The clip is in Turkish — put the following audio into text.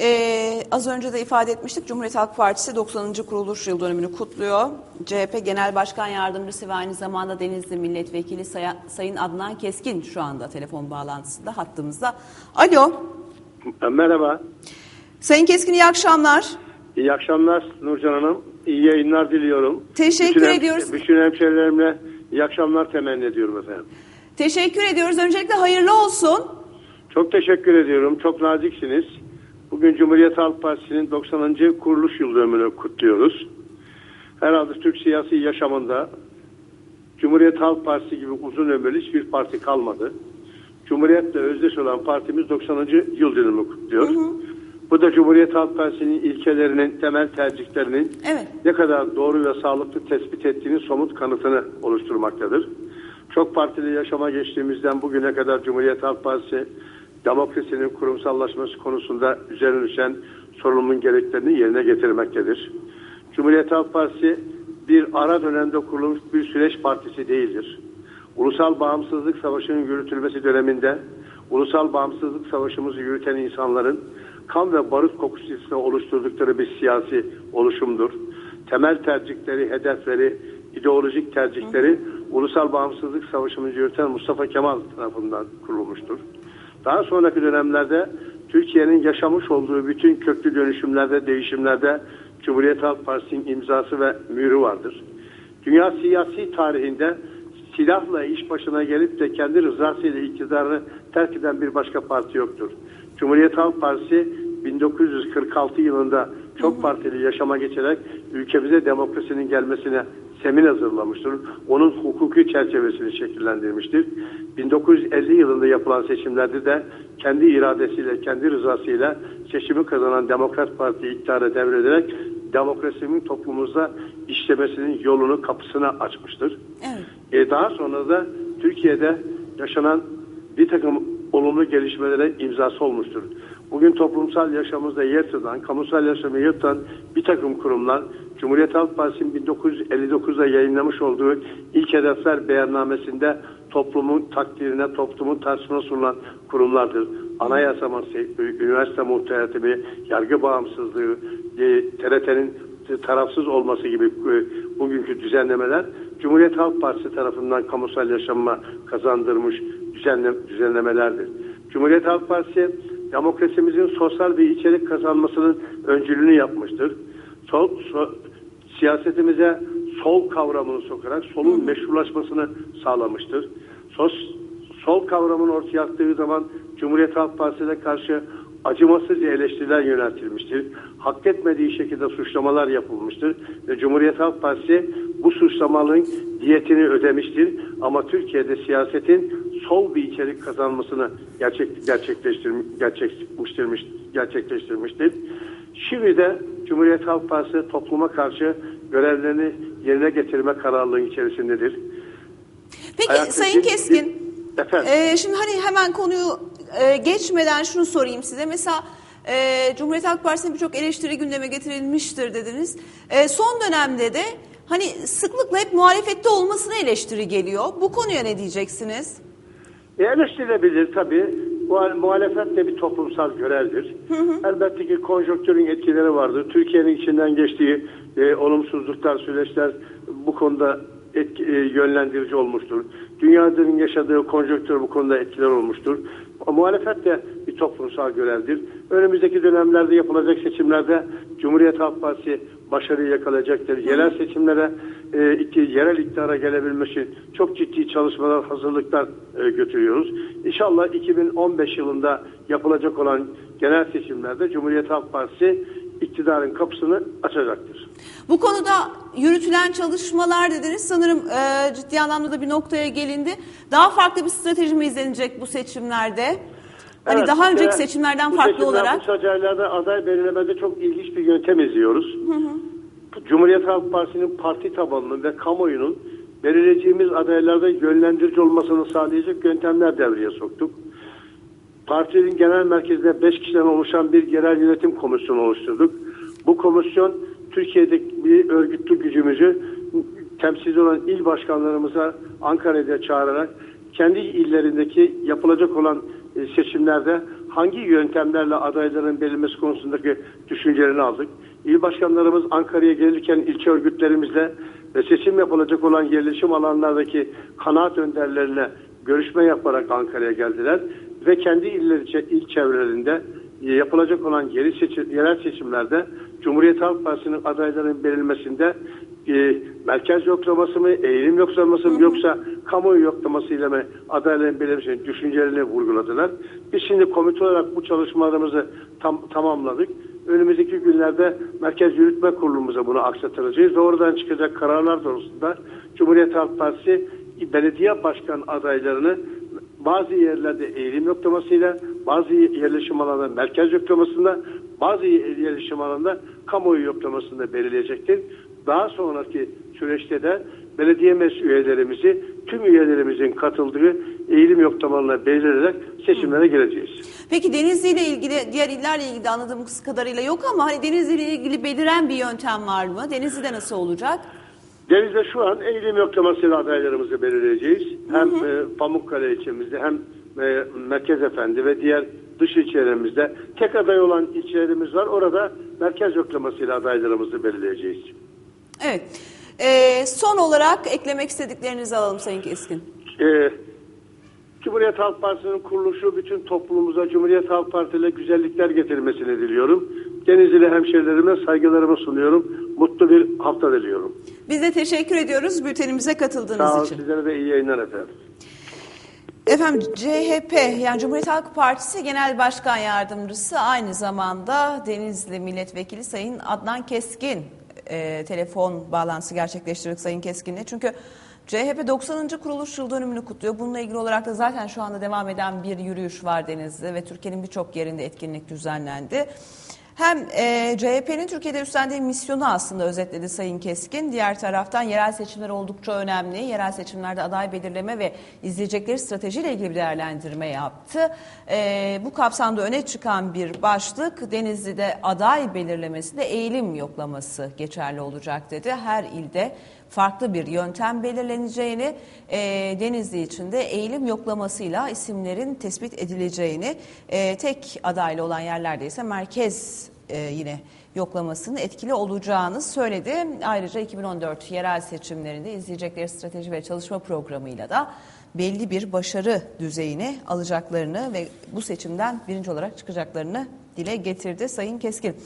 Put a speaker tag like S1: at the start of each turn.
S1: Ee, az önce de ifade etmiştik Cumhuriyet Halk Partisi 90. kuruluş yıl dönümünü kutluyor. CHP Genel Başkan Yardımcısı ve aynı zamanda Denizli Milletvekili Say- Sayın Adnan Keskin şu anda telefon bağlantısında hattımızda. Alo,
S2: Merhaba.
S1: Sayın Keskin iyi akşamlar.
S2: İyi akşamlar Nurcan Hanım. İyi yayınlar diliyorum.
S1: Teşekkür
S2: bütün
S1: ediyoruz.
S2: Bütün hemşehrilerimle iyi akşamlar temenni ediyorum efendim.
S1: Teşekkür ediyoruz. Öncelikle hayırlı olsun.
S2: Çok teşekkür ediyorum. Çok naziksiniz. Bugün Cumhuriyet Halk Partisi'nin 90. kuruluş yıl dönümünü kutluyoruz. Herhalde Türk siyasi yaşamında Cumhuriyet Halk Partisi gibi uzun ömürlü hiçbir parti kalmadı. Cumhuriyetle özdeş olan partimiz 90. yıl dönümü kutluyor. Bu da Cumhuriyet Halk Partisi'nin ilkelerinin, temel tercihlerinin
S1: Evet.
S2: ne kadar doğru ve sağlıklı tespit ettiğinin somut kanıtını oluşturmaktadır. Çok partili yaşama geçtiğimizden bugüne kadar Cumhuriyet Halk Partisi demokrasinin kurumsallaşması konusunda üzerine düşen sorumluluğun gereklerini yerine getirmektedir. Cumhuriyet Halk Partisi bir ara dönemde kurulmuş bir süreç partisi değildir. Ulusal bağımsızlık savaşının yürütülmesi döneminde ulusal bağımsızlık savaşımızı yürüten insanların kan ve barut kokusu içinde oluşturdukları bir siyasi oluşumdur. Temel tercihleri, hedefleri, ideolojik tercihleri ulusal bağımsızlık savaşımızı yürüten Mustafa Kemal tarafından kurulmuştur. Daha sonraki dönemlerde Türkiye'nin yaşamış olduğu bütün köklü dönüşümlerde, değişimlerde Cumhuriyet Halk Partisi'nin imzası ve mührü vardır. Dünya siyasi tarihinde silahla iş başına gelip de kendi rızasıyla iktidarını terk eden bir başka parti yoktur. Cumhuriyet Halk Partisi 1946 yılında çok partili yaşama geçerek ülkemize demokrasinin gelmesine semin hazırlamıştır. Onun hukuki çerçevesini şekillendirmiştir. 1950 yılında yapılan seçimlerde de kendi iradesiyle, kendi rızasıyla seçimi kazanan Demokrat Parti iktidara devrederek demokrasinin toplumumuzda işlemesinin yolunu, kapısını açmıştır.
S1: Evet.
S2: E, daha sonra da Türkiye'de yaşanan bir takım olumlu gelişmelere imzası olmuştur. Bugün toplumsal yaşamımızda yer tutan, kamusal yaşamı yer tutan bir takım kurumlar Cumhuriyet Halk Partisi'nin 1959'da yayınlamış olduğu ilk hedefler beyannamesinde toplumun takdirine, toplumun tartışmasına sunulan kurumlardır. Anayasa Mahkemesi, üniversite muhteratibi, yargı bağımsızlığı, e, TRT'nin tarafsız olması gibi e, bugünkü düzenlemeler Cumhuriyet Halk Partisi tarafından kamusal yaşamına kazandırmış düzenle, düzenlemelerdir. Cumhuriyet Halk Partisi demokrasimizin sosyal bir içerik kazanmasının öncülüğünü yapmıştır. Sol, so- siyasetimize sol kavramını sokarak solun meşrulaşmasını sağlamıştır. Sos, sol kavramını ortaya attığı zaman Cumhuriyet Halk Partisi'ne karşı acımasızca eleştiriler yöneltilmiştir. Hak etmediği şekilde suçlamalar yapılmıştır. Ve Cumhuriyet Halk Partisi bu suçlamaların diyetini ödemiştir. Ama Türkiye'de siyasetin sol bir içerik kazanmasını gerçek, gerçekleştirmiş, gerçekleştirmiş, gerçekleştirmiştir. Şimdi de Cumhuriyet Halk Partisi topluma karşı görevlerini yerine getirme kararlılığı içerisindedir.
S1: Peki
S2: Hayattaki
S1: Sayın Keskin,
S2: Efendim?
S1: e, şimdi hani hemen konuyu e, geçmeden şunu sorayım size. Mesela e, Cumhuriyet Halk Partisi'nin birçok eleştiri gündeme getirilmiştir dediniz. E, son dönemde de hani sıklıkla hep muhalefette olmasına eleştiri geliyor. Bu konuya ne diyeceksiniz?
S2: E, eleştirilebilir tabii. Muha- Muhalefet de bir toplumsal görevdir. Elbette ki konjonktürün etkileri vardır. Türkiye'nin içinden geçtiği e, olumsuzluklar, süreçler bu konuda etki, e, yönlendirici olmuştur. Dünyanın yaşadığı konjonktür bu konuda etkiler olmuştur. Muhalefet de bir toplumsal görevdir. Önümüzdeki dönemlerde yapılacak seçimlerde Cumhuriyet Halk Partisi başarıyı yakalayacaktır. Yerel seçimlere, e, iki, yerel iktidara gelebilmek için çok ciddi çalışmalar, hazırlıklar e, götürüyoruz. İnşallah 2015 yılında yapılacak olan genel seçimlerde Cumhuriyet Halk Partisi iktidarın kapısını açacaktır.
S1: Bu konuda yürütülen çalışmalar dediniz sanırım e, ciddi anlamda da bir noktaya gelindi. Daha farklı bir strateji mi izlenecek bu seçimlerde? Hani
S2: Evet,
S1: daha önceki seçimlerden farklı
S2: seçimler,
S1: olarak.
S2: Bu adaylarda aday belirlemede çok ilginç bir yöntem izliyoruz. Cumhuriyet Halk Partisi'nin parti tabanının ve kamuoyunun belirleyeceğimiz adaylarda yönlendirici olmasını sağlayacak yöntemler devreye soktuk. Partinin genel merkezinde 5 kişiden oluşan bir genel yönetim komisyonu oluşturduk. Bu komisyon Türkiye'deki bir örgütlü gücümüzü temsilci olan il başkanlarımıza Ankara'ya çağırarak kendi illerindeki yapılacak olan e, seçimlerde hangi yöntemlerle adayların belirmesi konusundaki düşüncelerini aldık. İl başkanlarımız Ankara'ya gelirken ilçe örgütlerimizle ve seçim yapılacak olan yerleşim alanlardaki kanaat önderlerine görüşme yaparak Ankara'ya geldiler ve kendi illeri, il çevrelerinde e, yapılacak olan yeri seçim, yerel seçimlerde Cumhuriyet Halk Partisi'nin adayların verilmesinde e, merkez yoklaması mı, eğilim yoklaması mı yoksa kamuoyu yoklamasıyla mı adayların belirlemesini düşüncelerini vurguladılar. Biz şimdi komite olarak bu çalışmalarımızı tam, tamamladık. Önümüzdeki günlerde Merkez Yürütme Kurulumuza bunu aksatacağız ve oradan çıkacak kararlar doğrultusunda Cumhuriyet Halk Partisi belediye başkan adaylarını bazı yerlerde eğilim yoklamasıyla, bazı yerleşim alanında merkez yoklamasında, bazı yerleşim alanında kamuoyu yoklamasında belirleyecektir. Daha sonraki süreçte de belediye meclis üyelerimizi tüm üyelerimizin katıldığı eğilim yoklamalarına belirleyerek seçimlere gireceğiz.
S1: Peki Denizli ile ilgili diğer illerle ilgili anladığımız kadarıyla yok ama hani Denizli ile ilgili beliren bir yöntem var mı? Denizli'de nasıl olacak?
S2: Deniz'de şu an eğilim yoklamasıyla adaylarımızı belirleyeceğiz. Hem e, Pamukkale ilçemizde hem e, Merkez Efendi ve diğer dış ilçelerimizde tek aday olan ilçelerimiz var. Orada merkez yoklamasıyla adaylarımızı belirleyeceğiz.
S1: Evet. Ee, son olarak eklemek istediklerinizi alalım Sayın Keskin.
S2: Ee, Cumhuriyet Halk Partisi'nin kuruluşu bütün toplumumuza Cumhuriyet Halk Partisi ile güzellikler getirmesini diliyorum. Denizli hemşehrilerime saygılarımı sunuyorum. Mutlu bir hafta diliyorum.
S1: Biz de teşekkür ediyoruz bültenimize katıldığınız
S2: Sağ olun
S1: için.
S2: sizlere de iyi yayınlar efendim.
S1: Efendim CHP yani Cumhuriyet Halk Partisi Genel Başkan Yardımcısı aynı zamanda Denizli Milletvekili Sayın Adnan Keskin e, telefon bağlantısı gerçekleştirdik Sayın Keskin'le. Çünkü CHP 90. kuruluş yıl dönümünü kutluyor. Bununla ilgili olarak da zaten şu anda devam eden bir yürüyüş var Denizli ve Türkiye'nin birçok yerinde etkinlik düzenlendi. Hem e, CHP'nin Türkiye'de üstlendiği misyonu aslında özetledi Sayın Keskin. Diğer taraftan yerel seçimler oldukça önemli. Yerel seçimlerde aday belirleme ve izleyecekleri stratejiyle ilgili bir değerlendirme yaptı. E, bu kapsamda öne çıkan bir başlık Denizli'de aday belirlemesinde eğilim yoklaması geçerli olacak dedi. Her ilde farklı bir yöntem belirleneceğini, e, Denizli için de eğilim yoklamasıyla isimlerin tespit edileceğini, e, tek adaylı olan yerlerde ise merkez e, yine yoklamasının etkili olacağını söyledi. Ayrıca 2014 yerel seçimlerinde izleyecekleri strateji ve çalışma programıyla da belli bir başarı düzeyini alacaklarını ve bu seçimden birinci olarak çıkacaklarını dile getirdi Sayın Keskin.